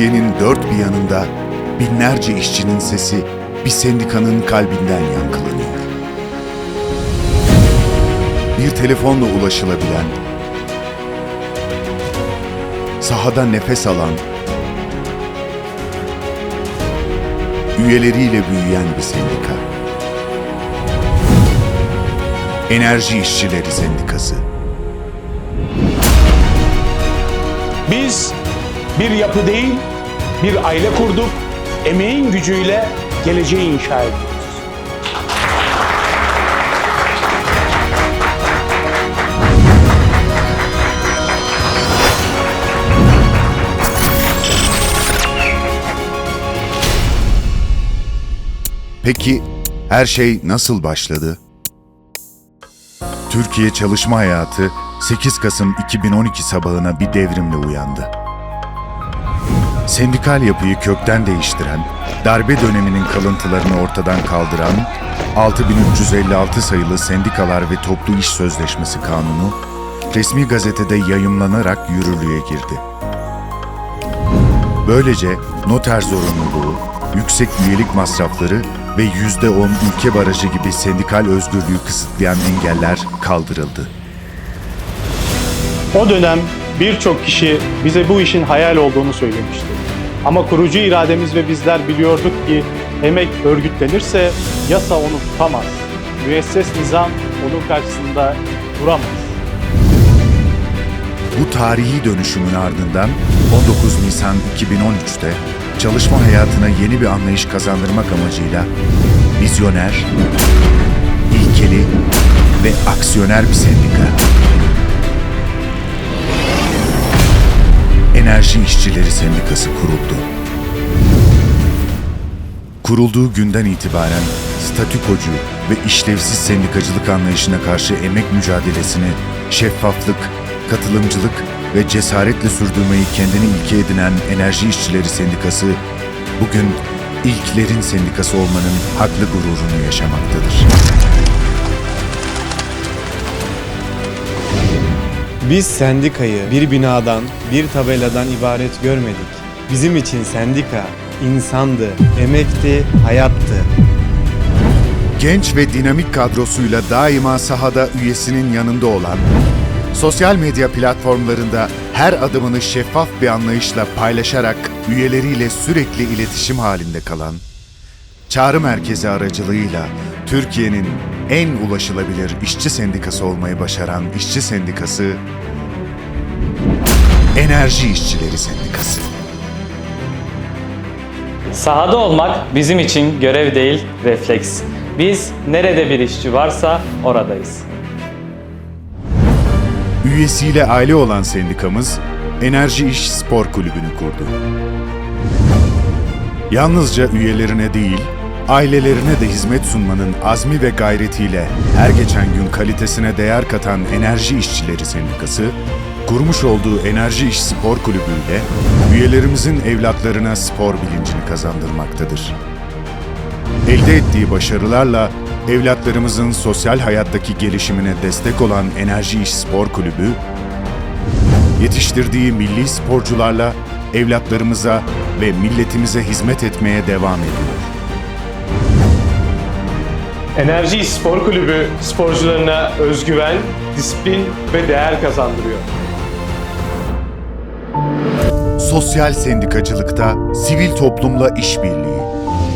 Türkiye'nin dört bir yanında binlerce işçinin sesi bir sendikanın kalbinden yankılanıyor. Bir telefonla ulaşılabilen, sahada nefes alan, üyeleriyle büyüyen bir sendika. Enerji İşçileri Sendikası. Biz bir yapı değil, bir aile kurduk. Emeğin gücüyle geleceği inşa ediyoruz. Peki her şey nasıl başladı? Türkiye çalışma hayatı 8 Kasım 2012 sabahına bir devrimle uyandı. Sendikal yapıyı kökten değiştiren, darbe döneminin kalıntılarını ortadan kaldıran 6356 sayılı Sendikalar ve Toplu İş Sözleşmesi Kanunu resmi gazetede yayımlanarak yürürlüğe girdi. Böylece noter zorunluluğu, yüksek üyelik masrafları ve %10 ülke barajı gibi sendikal özgürlüğü kısıtlayan engeller kaldırıldı. O dönem birçok kişi bize bu işin hayal olduğunu söylemişti. Ama kurucu irademiz ve bizler biliyorduk ki emek örgütlenirse yasa onu tutamaz. Müesses nizam onun karşısında duramaz. Bu tarihi dönüşümün ardından 19 Nisan 2013'te çalışma hayatına yeni bir anlayış kazandırmak amacıyla vizyoner, ilkeli ve aksiyoner bir sendika. Enerji İşçileri Sendikası kuruldu. Kurulduğu günden itibaren statükocu ve işlevsiz sendikacılık anlayışına karşı emek mücadelesini şeffaflık, katılımcılık ve cesaretle sürdürmeyi kendine ilke edinen Enerji İşçileri Sendikası bugün ilklerin sendikası olmanın haklı gururunu yaşamaktadır. Biz sendikayı bir binadan, bir tabeladan ibaret görmedik. Bizim için sendika insandı, emekti, hayattı. Genç ve dinamik kadrosuyla daima sahada üyesinin yanında olan, sosyal medya platformlarında her adımını şeffaf bir anlayışla paylaşarak üyeleriyle sürekli iletişim halinde kalan, Çağrı Merkezi aracılığıyla Türkiye'nin en ulaşılabilir işçi sendikası olmayı başaran işçi sendikası, Enerji İşçileri Sendikası. Sahada olmak bizim için görev değil, refleks. Biz nerede bir işçi varsa oradayız. Üyesiyle aile olan sendikamız Enerji İş Spor Kulübü'nü kurdu. Yalnızca üyelerine değil, ailelerine de hizmet sunmanın azmi ve gayretiyle her geçen gün kalitesine değer katan Enerji İşçileri Sendikası, kurmuş olduğu Enerji İş Spor Kulübü ile üyelerimizin evlatlarına spor bilincini kazandırmaktadır. Elde ettiği başarılarla evlatlarımızın sosyal hayattaki gelişimine destek olan Enerji İş Spor Kulübü, yetiştirdiği milli sporcularla evlatlarımıza ve milletimize hizmet etmeye devam ediyor. Enerji Spor Kulübü sporcularına özgüven, disiplin ve değer kazandırıyor. Sosyal sendikacılıkta sivil toplumla işbirliği,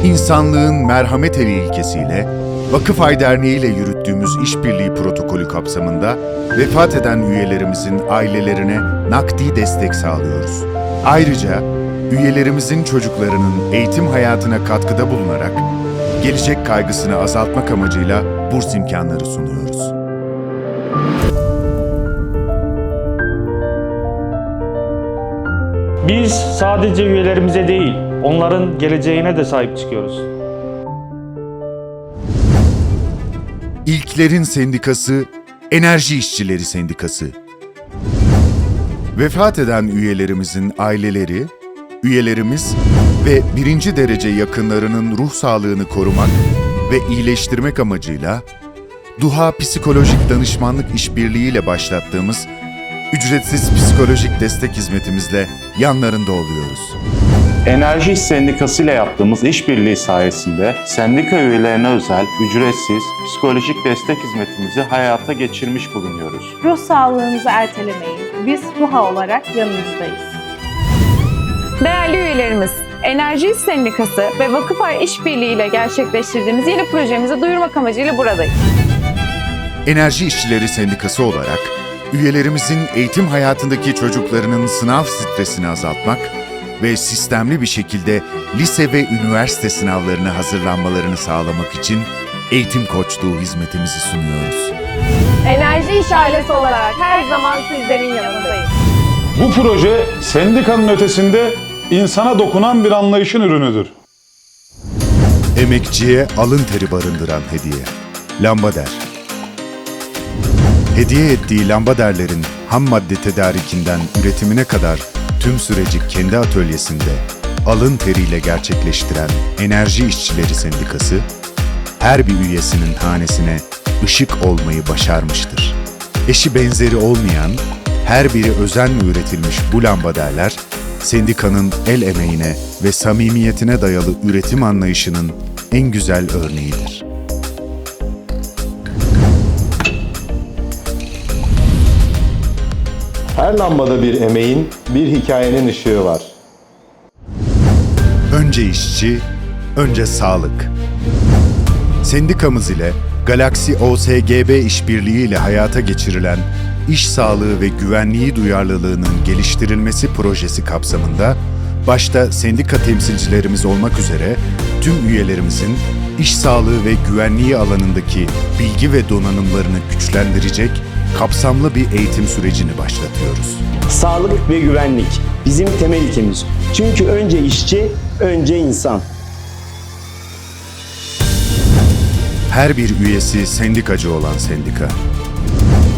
insanlığın merhamet eli ilkesiyle Vakıfay Derneği ile yürüttüğümüz işbirliği protokolü kapsamında vefat eden üyelerimizin ailelerine nakdi destek sağlıyoruz. Ayrıca üyelerimizin çocuklarının eğitim hayatına katkıda bulunarak gelecek kaygısını azaltmak amacıyla burs imkanları sunuyoruz. Biz sadece üyelerimize değil, onların geleceğine de sahip çıkıyoruz. İlklerin Sendikası, Enerji İşçileri Sendikası. Vefat eden üyelerimizin aileleri, üyelerimiz ve birinci derece yakınlarının ruh sağlığını korumak ve iyileştirmek amacıyla Duha Psikolojik Danışmanlık İşbirliği başlattığımız ücretsiz psikolojik destek hizmetimizle yanlarında oluyoruz. Enerji İş Sendikası ile yaptığımız işbirliği sayesinde sendika üyelerine özel ücretsiz psikolojik destek hizmetimizi hayata geçirmiş bulunuyoruz. Ruh sağlığınızı ertelemeyin. Biz SUHA olarak yanınızdayız. Değerli üyelerimiz, Enerji Sendikası ve Vakıfay İşbirliği ile gerçekleştirdiğimiz yeni projemizi duyurmak amacıyla buradayız. Enerji İşçileri Sendikası olarak üyelerimizin eğitim hayatındaki çocuklarının sınav stresini azaltmak ve sistemli bir şekilde lise ve üniversite sınavlarına hazırlanmalarını sağlamak için eğitim koçluğu hizmetimizi sunuyoruz. Enerji İş ailesi olarak her zaman sizlerin yanındayız. Bu proje sendikanın ötesinde insana dokunan bir anlayışın ürünüdür. Emekçiye alın teri barındıran hediye. Lambader. Hediye ettiği lambaderlerin ham madde tedarikinden üretimine kadar tüm süreci kendi atölyesinde alın teriyle gerçekleştiren Enerji İşçileri Sendikası, her bir üyesinin hanesine ışık olmayı başarmıştır. Eşi benzeri olmayan, her biri özenle üretilmiş bu lambaderler, sendikanın el emeğine ve samimiyetine dayalı üretim anlayışının en güzel örneğidir. Her lambada bir emeğin, bir hikayenin ışığı var. Önce işçi, önce sağlık. Sendikamız ile Galaxy OSGB işbirliği ile hayata geçirilen iş sağlığı ve güvenliği duyarlılığının geliştirilmesi projesi kapsamında başta sendika temsilcilerimiz olmak üzere tüm üyelerimizin iş sağlığı ve güvenliği alanındaki bilgi ve donanımlarını güçlendirecek kapsamlı bir eğitim sürecini başlatıyoruz. Sağlık ve güvenlik bizim temel ilkemiz. Çünkü önce işçi, önce insan. her bir üyesi sendikacı olan sendika.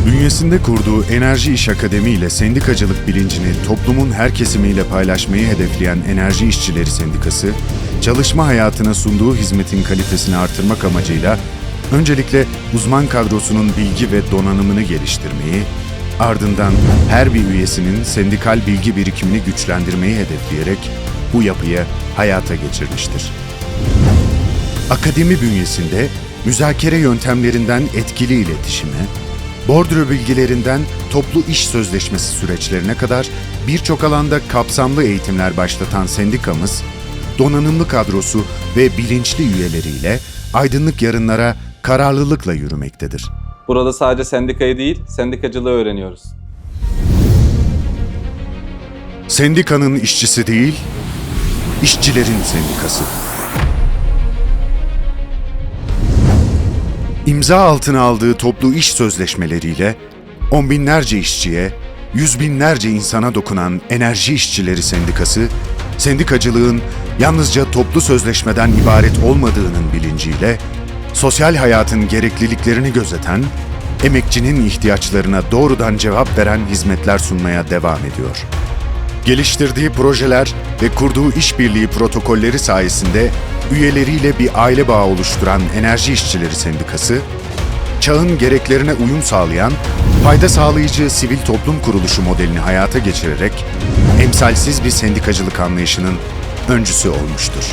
Bünyesinde kurduğu Enerji İş Akademi ile sendikacılık bilincini toplumun her kesimiyle paylaşmayı hedefleyen Enerji İşçileri Sendikası, çalışma hayatına sunduğu hizmetin kalitesini artırmak amacıyla öncelikle uzman kadrosunun bilgi ve donanımını geliştirmeyi, ardından her bir üyesinin sendikal bilgi birikimini güçlendirmeyi hedefleyerek bu yapıyı hayata geçirmiştir. Akademi bünyesinde müzakere yöntemlerinden etkili iletişime, bordro bilgilerinden toplu iş sözleşmesi süreçlerine kadar birçok alanda kapsamlı eğitimler başlatan sendikamız, donanımlı kadrosu ve bilinçli üyeleriyle aydınlık yarınlara kararlılıkla yürümektedir. Burada sadece sendikayı değil, sendikacılığı öğreniyoruz. Sendikanın işçisi değil, işçilerin sendikası. İmza altına aldığı toplu iş sözleşmeleriyle on binlerce işçiye, yüz binlerce insana dokunan Enerji İşçileri Sendikası, sendikacılığın yalnızca toplu sözleşmeden ibaret olmadığının bilinciyle, sosyal hayatın gerekliliklerini gözeten, emekçinin ihtiyaçlarına doğrudan cevap veren hizmetler sunmaya devam ediyor. Geliştirdiği projeler ve kurduğu işbirliği protokolleri sayesinde üyeleriyle bir aile bağı oluşturan Enerji İşçileri Sendikası, çağın gereklerine uyum sağlayan, fayda sağlayıcı sivil toplum kuruluşu modelini hayata geçirerek emsalsiz bir sendikacılık anlayışının öncüsü olmuştur.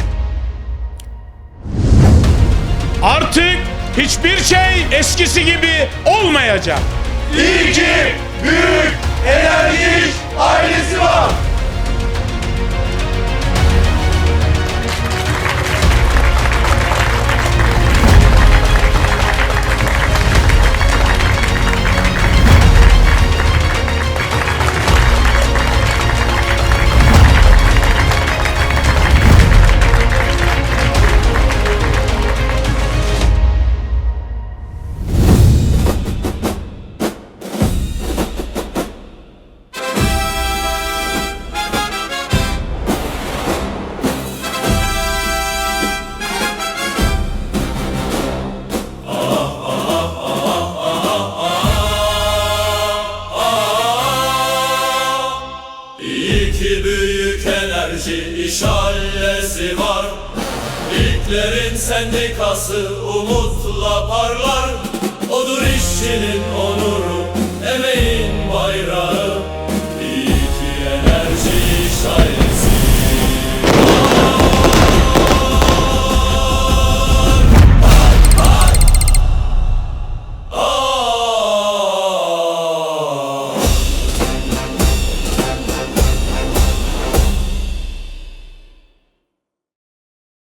Artık hiçbir şey eskisi gibi olmayacak. İyi ki büyük enerji ailesi var. Enerji işalesi var. İlklerin sendikası umutla parlar. Odur işçinin onur